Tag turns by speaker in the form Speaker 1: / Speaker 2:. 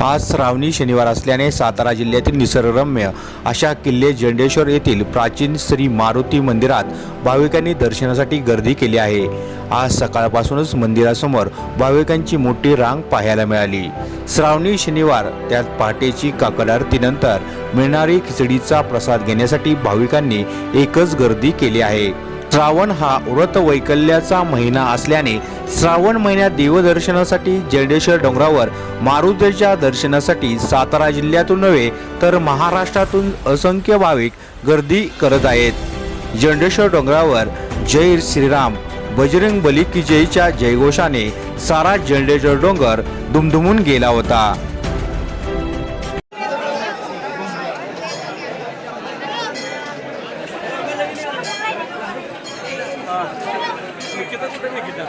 Speaker 1: आज श्रावणी शनिवार असल्याने सातारा जिल्ह्यातील निसर्गरम्य अशा किल्ले जंडेश्वर येथील प्राचीन श्री मारुती मंदिरात भाविकांनी दर्शनासाठी गर्दी केली आहे. आज सकाळपासूनच मंदिरासमोर भाविकांची मोठी रांग पाहायला मिळाली. श्रावणी शनिवार त्यात पहाटेची काकड आरतीनंतर मिळणारी खिचडीचा प्रसाद घेण्यासाठी भाविकांनी एकच गर्दी केली आहे. श्रावण हा व्रत वैकल्याचा महिना असल्याने श्रावण महिन्यात देवदर्शनासाठी जडेश्वर डोंगरावर मारुतीच्या दर्शनासाठी सातारा जिल्ह्यातून नव्हे तर महाराष्ट्रातून असंख्य भाविक गर्दी करत आहेत. जंडेश्वर डोंगरावर जय श्रीराम बजरंग बली की जयच्या जयघोषाने सारा जंडेश्वर डोंगर दुमदुमून गेला होता.
Speaker 2: Никита, куда Никита?